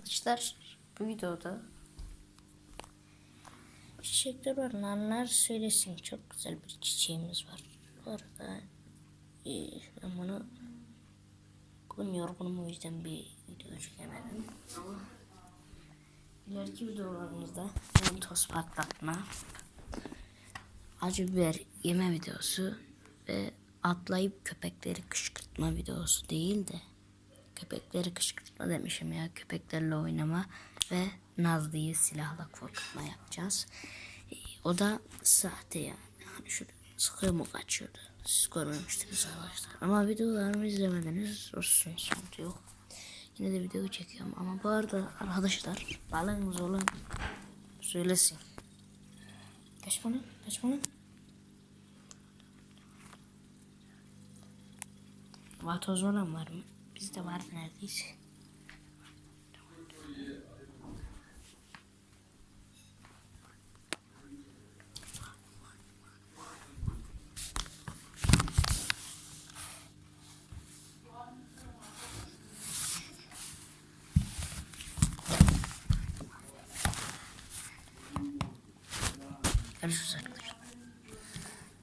arkadaşlar. Bu videoda çiçekler var. Nanlar söylesin. Çok güzel bir çiçeğimiz var. Bu arada e, ben bunu bugün yorgunum o yüzden bir video çekemedim. Ama ileriki videolarımızda mentos patlatma, acı biber yeme videosu ve atlayıp köpekleri kışkırtma videosu değil de köpekleri kışkırtma demişim ya köpeklerle oynama ve Nazlı'yı silahla korkutma yapacağız. Ee, O da sahte yani. Hani şöyle sıkıyor mu kaçıyordu. Siz görmemiştiniz arkadaşlar. Ama videolarımı izlemediniz. Olsun sıkıntı yok. Yine de video çekiyorum. Ama bu arada arkadaşlar balığınız olan söylesin. Kaçma lan kaçma lan. Vatoz olan var mı? Var neredeyse. Görüşürüz arkadaşlar.